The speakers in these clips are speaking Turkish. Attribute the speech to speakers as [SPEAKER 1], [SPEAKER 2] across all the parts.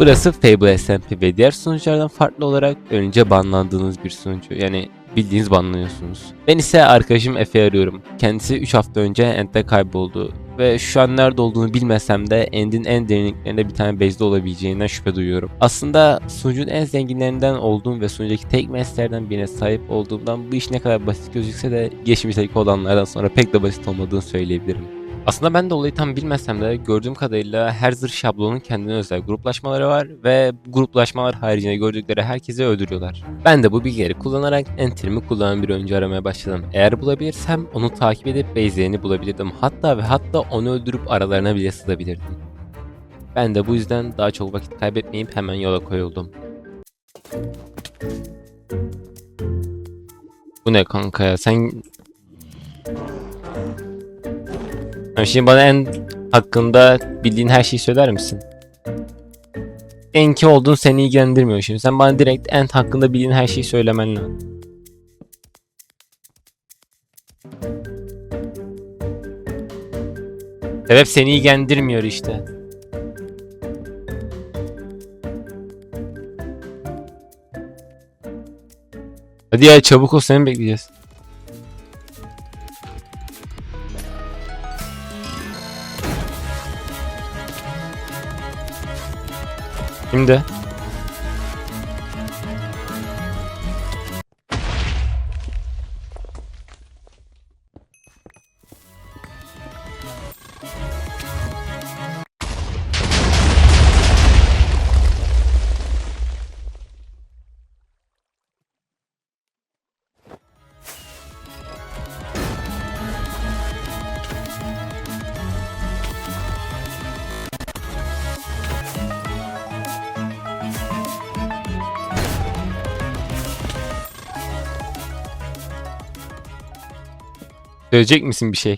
[SPEAKER 1] Burası Fable SMP ve diğer sunuculardan farklı olarak önce banlandığınız bir sunucu. Yani bildiğiniz banlanıyorsunuz. Ben ise arkadaşım Efe arıyorum. Kendisi 3 hafta önce End'de kayboldu. Ve şu an nerede olduğunu bilmesem de End'in en derinliklerinde bir tane base'de olabileceğinden şüphe duyuyorum. Aslında sunucunun en zenginlerinden olduğum ve sunucudaki tek mesleğlerden birine sahip olduğumdan bu iş ne kadar basit gözükse de geçmişteki olanlardan sonra pek de basit olmadığını söyleyebilirim. Aslında ben de olayı tam bilmesem de gördüğüm kadarıyla her zırh şablonun kendine özel gruplaşmaları var ve bu gruplaşmalar haricinde gördükleri herkesi öldürüyorlar. Ben de bu bilgileri kullanarak enterimi kullanan bir oyuncu aramaya başladım. Eğer bulabilirsem onu takip edip base'lerini bulabilirdim. Hatta ve hatta onu öldürüp aralarına bile sızabilirdim. Ben de bu yüzden daha çok vakit kaybetmeyip hemen yola koyuldum. Bu ne kanka ya sen Şimdi bana en hakkında bildiğin her şeyi söyler misin? En ki olduğun seni ilgilendirmiyor şimdi. Sen bana direkt en hakkında bildiğin her şeyi söylemen lazım. Sebep seni ilgilendirmiyor işte. Hadi ya çabuk ol seni bekleyeceğiz. Şimdi. Söyleyecek misin bir şey?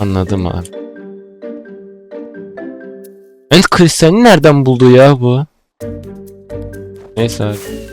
[SPEAKER 1] Anladım abi. End kristalini nereden buldu ya bu? Neyse abi.